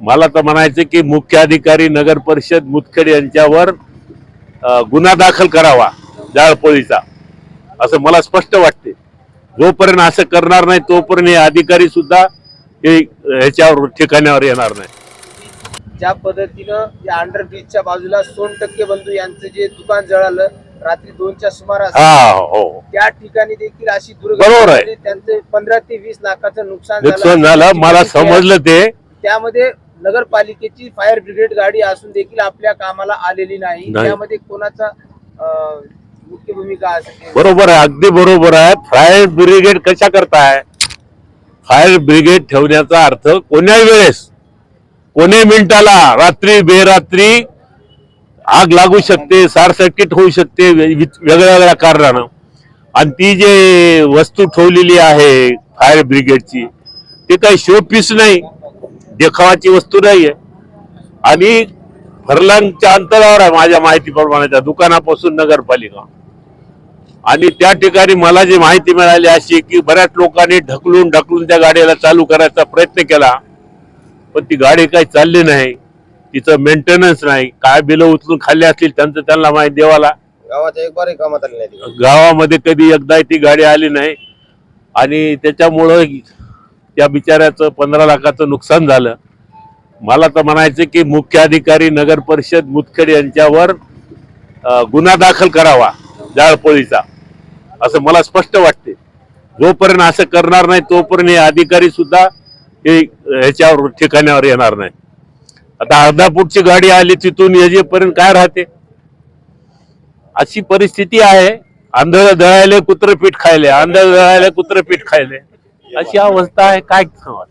मला तर म्हणायचं की मुख्य अधिकारी नगर परिषद मुतखेड यांच्यावर गुन्हा दाखल करावा जाळपोळीचा. असं मला स्पष्ट वाटते. जोपर्यंत असं करणार नाही तोपर्यंत हे अधिकारी सुद्धा हे ह्याच्यावर ठिकाणावर येणार नाही. ज्या पद्धतीनं या अंडर ब्रिजच्या बाजूला सोन टक्के बंधू यांचं जे दुकान जळालं रात्री दोनच्या सुमारास हा हो. त्या ठिकाणी देखील अशी बरोबर दुर्घटना आहे. त्यांचे पंधरा ते वीस लाखाचं नुकसान नुकसान झालं. मला समजलं ते. त्यामध्ये नगरपालिकेची फायर ब्रिगेड गाडी असून देखील आपल्या कामाला आलेली नाही. नाही. त्यामध्ये कोणाचा अं, मुख्य भूमिका असेल बरोबर आहे अगदी बरोबर आहे. फायर ब्रिगेड कशा करताय? फायर ब्रिगेड ठेवण्याचा अर्थ कोण्याही वेळेस? कोण्या मिनिटाला रात्री बेरात्री आग लागू शकते सार सर्किट होऊ शकते वे- वेगळ्या वेगळ्या कारणानं. आणि ती जे वस्तू ठेवलेली आहे फायर ब्रिगेडची ते काही शोपीस नाही. देखावाची वस्तू नाहीये. आणि फरलांगच्या अंतरावर आहे माझ्या माहितीप्रमाणे त्या दुकानापासून नगरपालिका. आणि त्या ठिकाणी मला जी माहिती मिळाली अशी आहे की बऱ्याच लोकांनी ढकलून ढकलून त्या गाडीला चालू करायचा प्रयत्न केला. पण ती गाडी काही चालली नाही. तिचं मेंटेनन्स नाही. काय बिलं उचलून खाल्ली असतील त्यांचं त्यांना माहिती देवाला. गावाच्या एक बार कामात आले नाही गावामध्ये कधी एकदा ती गाडी आली नाही. आणि त्याच्यामुळं त्या बिचाऱ्याचं पंधरा लाखाचं नुकसान झालं. मला तर म्हणायचं की मुख्य अधिकारी नगर परिषद मुतखेड यांच्यावर गुन्हा दाखल करावा जाळपोळीचा. असं मला स्पष्ट वाटते. जोपर्यंत असं करणार नाही तोपर्यंत हे अधिकारी सुद्धा हे ह्याच्यावर ठिकाणावर येणार नाही. आता अर्धा फूटची गाडी आली तिथून येजेपर्यंत काय राहते? अशी परिस्थिती आहे. आंधळ दळायले कुत्र पीठ खायले. आंधळ दळायले कुत्र पीठ खायले. अशी अवस्था आहे काय सांगा